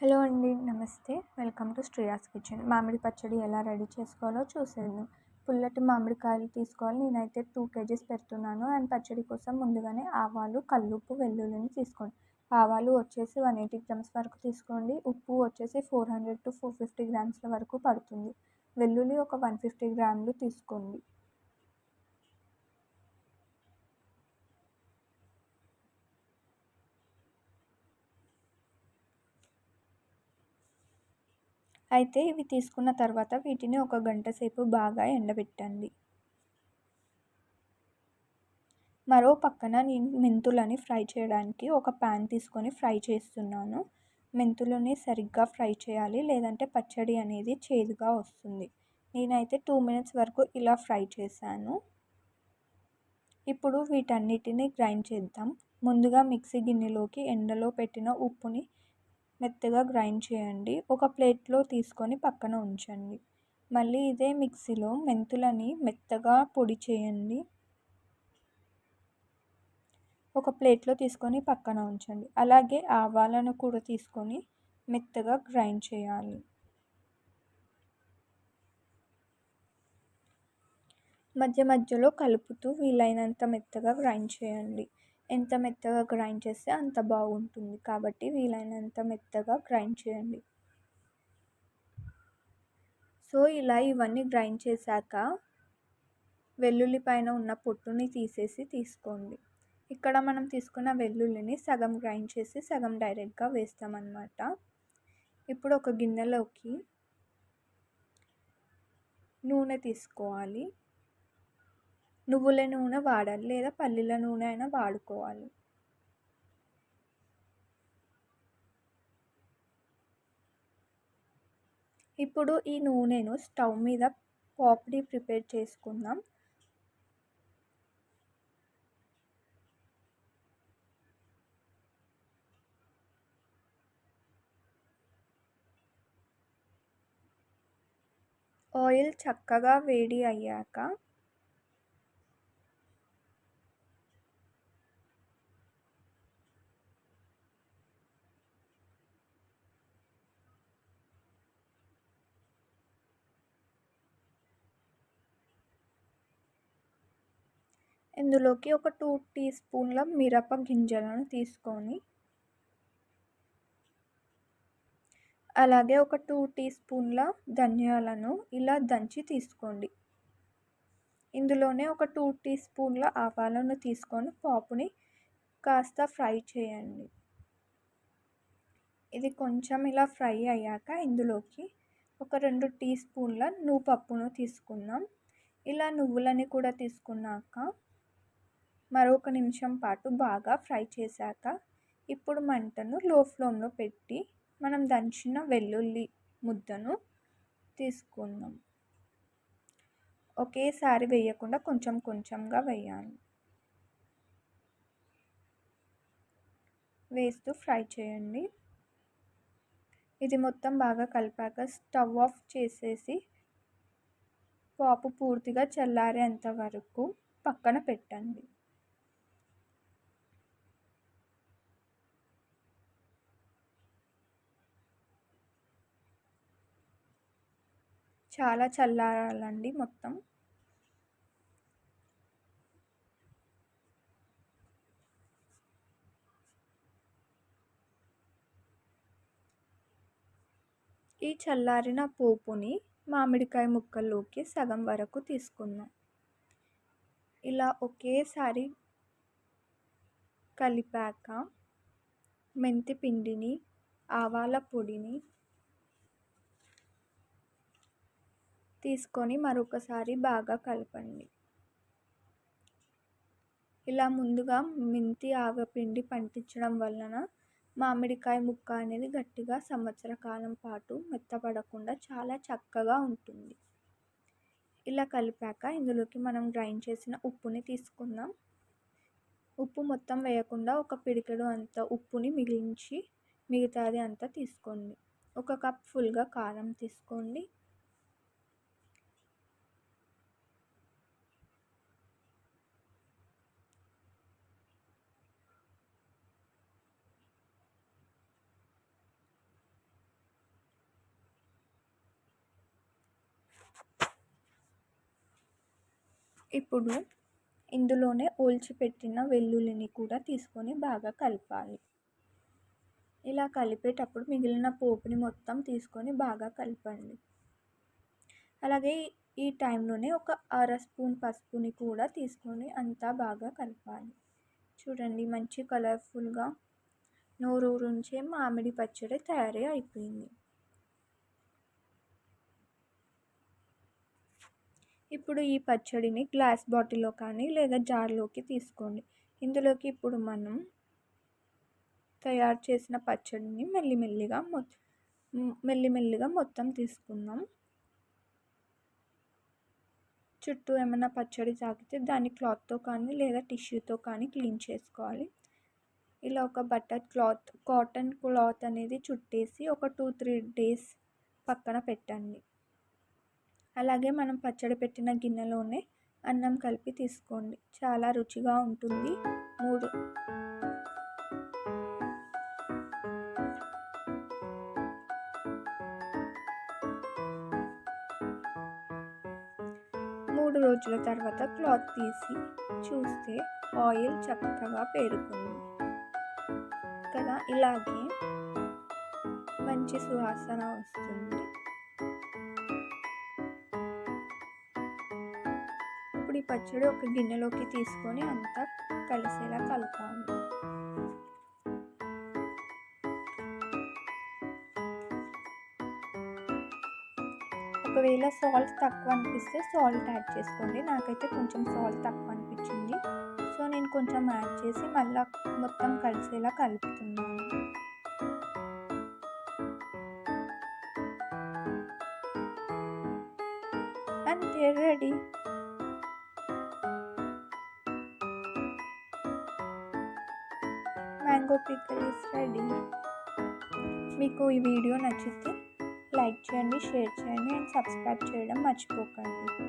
Hello అండి నమస్తే. Welcome to Sriya's kitchen. మామిడి పచ్చడి ఎలా రెడీ చేసుకోవాలో చూసేద్దాం. పుల్లటి మామిడికాయలు తీసుకోవాలి. నేనైతే టూ కేజీస్ పెడుతున్నాను. అండ్ పచ్చడి కోసం ముందుగానే ఆవాలు కల్లుప్పు వెల్లుల్లిని తీసుకోండి. ఆవాలు వచ్చేసి వన్ ఎయిటీ గ్రామ్స్ వరకు తీసుకోండి. ఉప్పు వచ్చేసి four hundred to four fifty గ్రామ్స్ల వరకు పడుతుంది. వెల్లుల్లి ఒక వన్ ఫిఫ్టీ గ్రాములు తీసుకోండి. అయితే ఇవి తీసుకున్న తర్వాత వీటిని ఒక గంట సేపు బాగా ఎండబెట్టండి. మరో పక్కన నేను మెంతులని ఫ్రై చేయడానికి ఒక ప్యాన్ తీసుకొని ఫ్రై చేస్తున్నాను. మెంతులని సరిగ్గా ఫ్రై చేయాలి లేదంటే పచ్చడి అనేది చేదుగా వస్తుంది. నేనైతే టూ మినిట్స్ వరకు ఇలా ఫ్రై చేశాను. ఇప్పుడు వీటన్నిటిని గ్రైండ్ చేద్దాం. ముందుగా మిక్సీ గిన్నెలోకి ఎండలో పెట్టిన ఉప్పుని మెత్తగా గ్రైండ్ చేయండి. ఒక ప్లేట్లో తీసుకొని పక్కన ఉంచండి. మళ్ళీ ఇదే మిక్సీలో మెంతులని మెత్తగా పొడి చేయండి. ఒక ప్లేట్లో తీసుకొని పక్కన ఉంచండి. అలాగే ఆవాలను కూడా తీసుకొని మెత్తగా గ్రైండ్ చేయాలి. మధ్య మధ్యలో కలుపుతూ వీలైనంత మెత్తగా గ్రైండ్ చేయండి. ఎంత మెత్తగా గ్రైండ్ చేస్తే అంత బాగుంటుంది. కాబట్టి వీలైనంత మెత్తగా గ్రైండ్ చేయండి. సో ఇలా ఇవన్నీ గ్రైండ్ చేశాక వెల్లుల్లి పైన ఉన్న పొట్టుని తీసేసి తీసుకోండి. ఇక్కడ మనం తీసుకున్న వెల్లుల్లిని సగం గ్రైండ్ చేసి సగం డైరెక్ట్గా వేస్తామన్నమాట. ఇప్పుడు ఒక గిన్నెలోకి నూనె తీసుకోవాలి. నువ్వుల నూనె వాడాలి లేదా పల్లీల నూనె అయినా వాడుకోవాలి. ఇప్పుడు ఈ నూనెను స్టవ్ మీద పాపిడి ప్రిపేర్ చేసుకుందాం. ఆయిల్ చక్కగా వేడి అయ్యాక ఇందులోకి ఒక టూ టీ స్పూన్ల మిరప గింజలను తీసుకొని అలాగే ఒక టూ టీ స్పూన్ల ధనియాలను ఇలా దంచి తీసుకోండి. ఇందులోనే ఒక టూ టీ స్పూన్ల ఆవాలను తీసుకొని పాపుని కాస్త ఫ్రై చేయండి. ఇది కొంచెం ఇలా ఫ్రై అయ్యాక ఇందులోకి ఒక రెండు టీ స్పూన్ల నువ్వు పప్పును తీసుకుందాం. ఇలా నువ్వులని కూడా తీసుకున్నాక మరొక నిమిషం పాటు బాగా ఫ్రై చేశాక ఇప్పుడు మంటను లో ఫ్లేమ్లో పెట్టి మనం దంచిన వెల్లుల్లి ముద్దను తీసుకుందాం. ఒకేసారి వేయకుండా కొంచెం కొంచెంగా వేయాలి. వేస్తూ ఫ్రై చేయండి. ఇది మొత్తం బాగా కలిపాక స్టవ్ ఆఫ్ చేసేసి పాపు పూర్తిగా చల్లారేంత వరకు పక్కన పెట్టండి. చాలా చల్లారాలండి మొత్తం. ఈ చల్లారిన పోపుని మామిడికాయ ముక్కల్లోకి సగం వరకు తీసుకుందాం. ఇలా ఒకేసారి కలిపాక మెంతి పిండిని ఆవాల పొడిని తీసుకొని మరొకసారి బాగా కలపండి. ఇలా ముందుగా మెంతి ఆవపిండి పండించడం వలన మామిడికాయ ముక్క అనేది గట్టిగా సంవత్సర కాలం పాటు మెత్తపడకుండా చాలా చక్కగా ఉంటుంది. ఇలా కలిపాక ఇందులోకి మనం గ్రైండ్ చేసిన ఉప్పుని తీసుకుందాం. ఉప్పు మొత్తం వేయకుండా ఒక పిడికెడు అంత ఉప్పుని మిగిలించి మిగతాది అంతా తీసుకోండి. ఒక కప్ ఫుల్గా కారం తీసుకోండి. ఇప్పుడు ఇందులోనే ఒలిచిపెట్టిన వెల్లుల్లిని కూడా తీసుకొని బాగా కలపాలి. ఇలా కలిపేటప్పుడు మిగిలిన పోపుని మొత్తం తీసుకొని బాగా కలపండి. అలాగే ఈ టైంలోనే ఒక అర స్పూన్ పసుపుని కూడా తీసుకొని అంతా బాగా కలపాలి. చూడండి మంచి కలర్ఫుల్గా నోరూరించే మామిడి పచ్చడి తయారీ అయిపోయింది. ఇప్పుడు ఈ పచ్చడిని గ్లాస్ బాటిల్లో కానీ లేదా జార్లోకి తీసుకోండి. ఇందులోకి ఇప్పుడు మనం తయారు చేసిన పచ్చడిని మెల్లిమెల్లిగా మొ మెల్లిమెల్లిగా మొత్తం తీసుకుందాం. చుట్టూ ఏమైనా పచ్చడి తాకితే దాన్ని క్లాత్తో కానీ లేదా టిష్యూతో కానీ క్లీన్ చేసుకోవాలి. ఇలా ఒక బట్టర్ క్లాత్ కాటన్ క్లాత్ అనేది చుట్టేసి ఒక టూ త్రీ డేస్ పక్కన పెట్టండి. అలాగే మనం పచ్చడి పెట్టిన గిన్నెలోనే అన్నం కలిపి తీసుకోండి. చాలా రుచిగా ఉంటుంది మూడు. మూడు రోజుల తర్వాత క్లాత్ తీసి చూస్తే ఆయిల్ చక్కగా పేరుకుంది. కదా ఇలాగే మంచి సువాసన వస్తుంది. పచ్చడి ఒక గిన్నెలోకి తీసుకొని అంతా కలిసేలా కలపాలి ఒకవేళ సాల్ట్ తక్కువ అనిపిస్తే సాల్ట్ యాడ్ చేసుకోండి. నాకైతే కొంచెం సాల్ట్ తక్కువ అనిపించింది. సో నేను కొంచెం యాడ్ చేసి మళ్ళీ మొత్తం కలిసేలా కలుపుతున్నాను. అంతే ready. Mango pickle is ready. మీకు ఈ వీడియో నచ్చితే లైక్ చేయండి షేర్ చేయండి అండ్ సబ్స్క్రైబ్ చేయడం మర్చిపోకండి.